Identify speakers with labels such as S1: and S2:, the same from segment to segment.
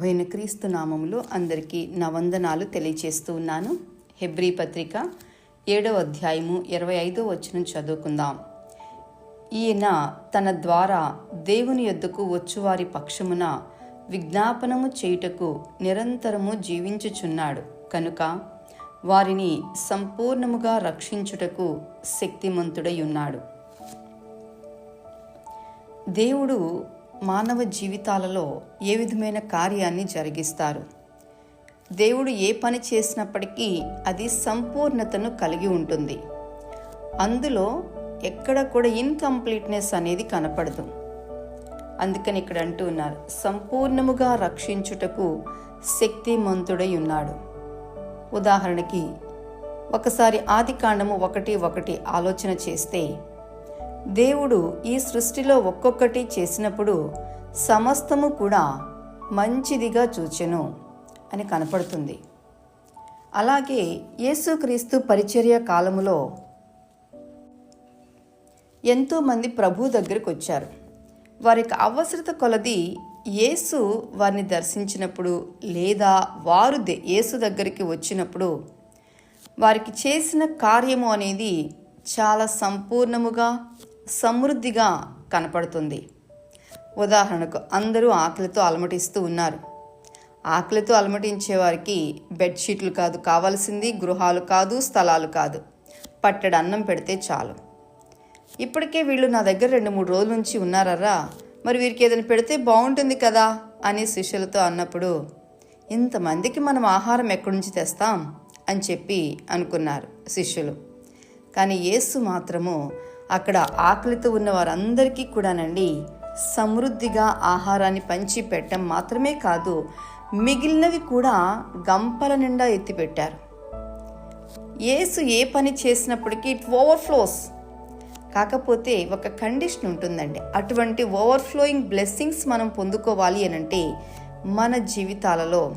S1: ప్రభుైన క్రీస్తు నామములో అందరికీ నా వందనాలు తెలియచేస్తూ ఉన్నాను. హెబ్రీ పత్రిక ఏడవ అధ్యాయము ఇరవై ఐదో వచనం చదువుకుందాం. ఈయన తన ద్వారా దేవుని యొద్దకు వచ్చువారి పక్షమున విజ్ఞాపనము చేయుటకు నిరంతరము జీవించుచున్నాడు. కనుక వారిని సంపూర్ణముగా రక్షించుటకు శక్తిమంతుడై ఉన్నాడు. దేవుడు మానవ జీవితాలలో ఏ విధమైన కార్యాన్ని జరిగిస్తారు? దేవుడు ఏ పని చేసినప్పటికీ అది సంపూర్ణతను కలిగి ఉంటుంది. అందులో ఎక్కడ కూడా ఇన్కంప్లీట్నెస్ అనేది కనపడదు. అందుకని ఇక్కడ అంటూ ఉన్నారు సంపూర్ణముగా రక్షించుటకు శక్తిమంతుడై ఉన్నాడు. ఉదాహరణకి ఒకసారి ఆది కాండము ఒకటి ఒకటి ఆలోచన చేస్తే దేవుడు ఈ సృష్టిలో ఒక్కొక్కటి చేసినప్పుడు సమస్తము కూడా మంచిదిగా చూచెను అని కనపడుతుంది. అలాగే యేసుక్రీస్తు పరిచర్య కాలములో ఎంతోమంది ప్రభు దగ్గరికి వచ్చారు వారికి అవసరత కొలది యేసు వారిని దర్శించినప్పుడు లేదా వారు దే- యేసు దగ్గరికి వచ్చినప్పుడు వారికి చేసిన కార్యము అనేది చాలా సంపూర్ణముగా సమృద్ధిగా కనపడుతుంది. ఉదాహరణకు అందరూ ఆకలితో అలమటిస్తూ ఉన్నారు. ఆకలితో అలమటించే వారికి బెడ్షీట్లు కాదు కావాల్సింది గృహాలు కాదు స్థలాలు కాదు. పట్టెడు అన్నం పెడితే చాలు. ఇప్పటికే వీళ్ళు నా దగ్గర రెండు మూడు రోజుల నుంచి ఉన్నారరా మరి వీరికి ఏదైనా పెడితే బాగుంటుంది కదా అని శిష్యులతో అన్నప్పుడు ఇంతమందికి మనం ఆహారం ఎక్కడి నుంచి తెస్తాం? అని చెప్పి అనుకున్నారు శిష్యులు. కానీ యేసు మాత్రము అక్కడ ఆకలితో ఉన్న వారందరికీ కూడానండి సమృద్ధిగా ఆహారాన్ని పంచి పెట్టడం మాత్రమే కాదు మిగిలినవి కూడా గంపల నిండా ఎత్తిపెట్టారు. యేసు ఏ పని చేసినప్పటికీ ఇట్ ఓవర్ఫ్లోస్. కాకపోతే ఒక కండిషన్ ఉంటుందండి. అటువంటి ఓవర్ఫ్లోయింగ్ బ్లెస్సింగ్స్ మనం పొందుకోవాలి అనంటే మన జీవితాలలో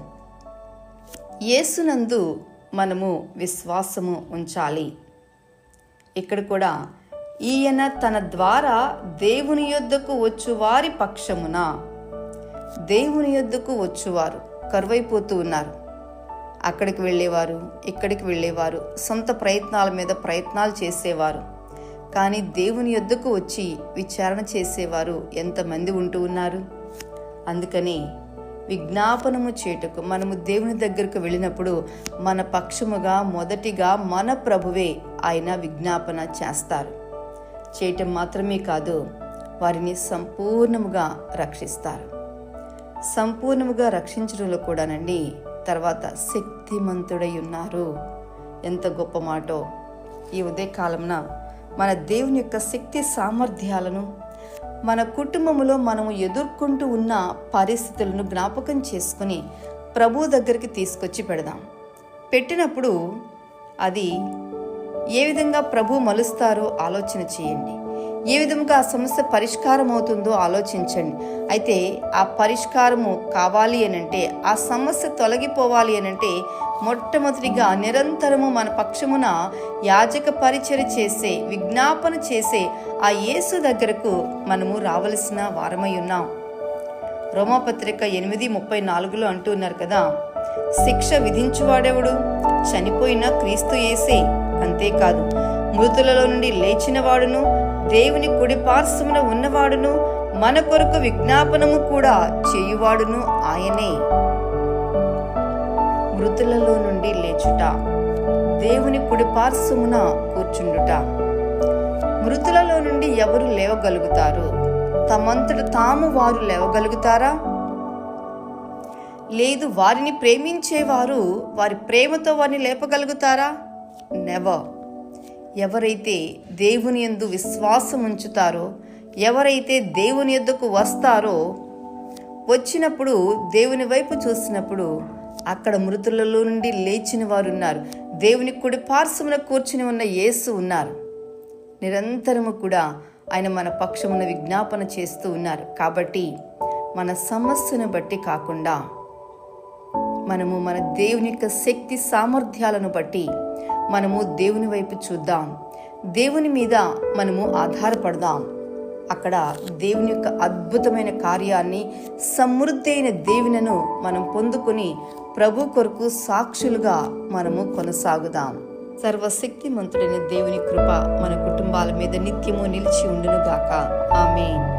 S1: యేసునందు మనము విశ్వాసము ఉంచాలి. ఇక్కడ కూడా ఈయన తన ద్వారా దేవుని యొద్దకు వచ్చు వారి పక్షమున. దేవుని యొద్దకు వచ్చువారు కరువైపోతూ ఉన్నారు. అక్కడికి వెళ్ళేవారు ఇక్కడికి వెళ్ళేవారు సొంత ప్రయత్నాల మీద ప్రయత్నాలు చేసేవారు. కానీ దేవుని యొద్దకు వచ్చి విచారణ చేసేవారు ఎంతమంది ఉంటూ ఉన్నారు? అందుకని విజ్ఞాపనము చేయుటకు మనము దేవుని దగ్గరకు వెళ్ళినప్పుడు మన పక్షముగా మొదటిగా మన ప్రభువే ఆయన విజ్ఞాపన చేస్తారు. చేయటం మాత్రమే కాదు వారిని సంపూర్ణముగా రక్షిస్తారు. సంపూర్ణముగా రక్షించడంలో కూడానండి తర్వాత శక్తిమంతుడై ఉన్నారు ఎంత గొప్ప మాటో! ఈ ఉదయకాలంన మన దేవుని యొక్క శక్తి సామర్థ్యాలను మన కుటుంబంలో మనము ఎదుర్కొంటూ ఉన్న పరిస్థితులను జ్ఞాపకం చేసుకుని ప్రభు దగ్గరికి తీసుకొచ్చి పెడదాం. పెట్టినప్పుడు అది ఏ విధంగా ప్రభు మలుస్తారో ఆలోచన చేయండి. ఏ విధంగా ఆ సమస్య పరిష్కారం అవుతుందో ఆలోచించండి. అయితే ఆ పరిష్కారము కావాలి అనంటే ఆ సమస్య తొలగిపోవాలి అనంటే మొట్టమొదటిగా నిరంతరము మన పక్షమున యాజక పరిచయ చేసే విజ్ఞాపన చేసే ఆ యేసు దగ్గరకు మనము రావలసిన వారమై ఉన్నాం. రోమాపత్రిక ఎనిమిది ముప్పై నాలుగులో అంటున్నారు కదా శిక్ష విధించువాడెవడు? చనిపోయిన క్రీస్తు యేసే. అంతేకాదు మృతులలో నుండి లేచిన వాడును దేవుని కుడి పార్శ్వమున ఉన్నవాడును మన కొరకు విజ్ఞాపనము కూడా చేయువాడును ఆయనే. మృతులలో నుండి లేచుట దేవుని కుడి పార్శ్వమున కూర్చుండుట. మృతులలో నుండి ఎవరు లేవగలుగుతారు? తమంతట తాము వారు లేవగలుగుతారా? లేదు వారిని ప్రేమించేవారు వారి ప్రేమతో వారిని లేపగలుగుతారా? నెవర్ ఎవరైతే దేవుని యందు విశ్వాసం ఉంచుతారో ఎవరైతే దేవుని యొద్దకు వస్తారో వచ్చినప్పుడు దేవుని వైపు చూసినప్పుడు అక్కడ మృతులలో నుండి లేచిన వారు ఉన్నారు. దేవుని కుడి పార్శ్వమున కూర్చుని ఉన్న యేసు ఉన్నారు. నిరంతరము కూడా ఆయన మన పక్షమున విజ్ఞాపన చేస్తూ ఉన్నారు. కాబట్టి మన సమస్యను బట్టి కాకుండా మనము మన దేవుని యొక్క శక్తి సామర్థ్యాలను బట్టి మనము దేవుని వైపు చూద్దాం. దేవుని మీద మనము ఆధారపడదాం. అక్కడ దేవుని యొక్క అద్భుతమైన కార్యాన్ని సమృద్ధి అయిన దేవునను మనం పొందుకుని ప్రభు కొరకు సాక్షులుగా మనము కొనసాగుదాం. సర్వశక్తిమంతుడైన దేవుని కృప మన కుటుంబాల మీద నిత్యము నిలిచి ఉండునుగాక. ఆమెన్.